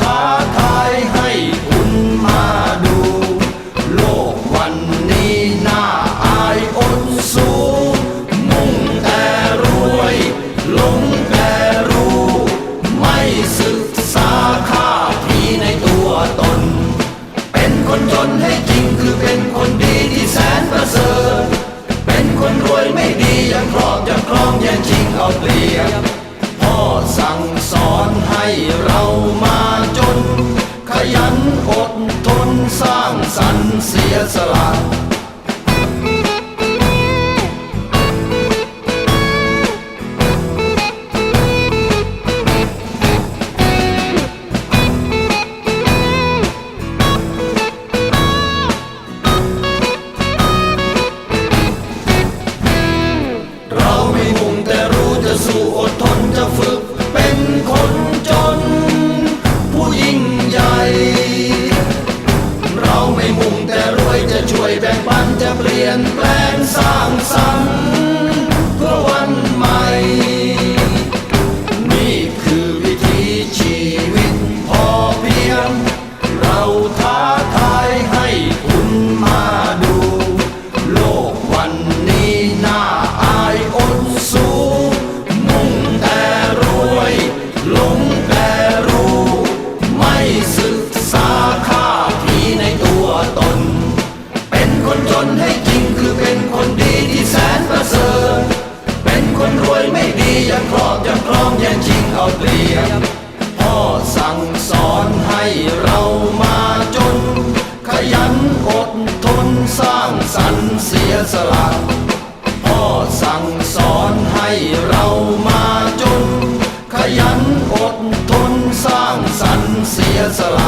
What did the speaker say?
ท้าทายให้คุณมาดู โลกวันนี้น่าอายอนสูมุ่งแต่รวยหลงแต่รู้ ไม่ศึกษาค่าที่ในตัวตน เป็นคนจนให้จริงคือเป็นคนดีที่แสนประเสริฐเป็นคนรวยไม่ดียังครอบยังครองยังชิงเอาเปรียบพ่อสั่งสอนให้เรา สรรรค์เสียสละ ลี่ยนแปลง สร้างสรเสียสละพ่อสั่งสอนให้เรามาจน ขยันอดทนสร้างสรรเสียสละ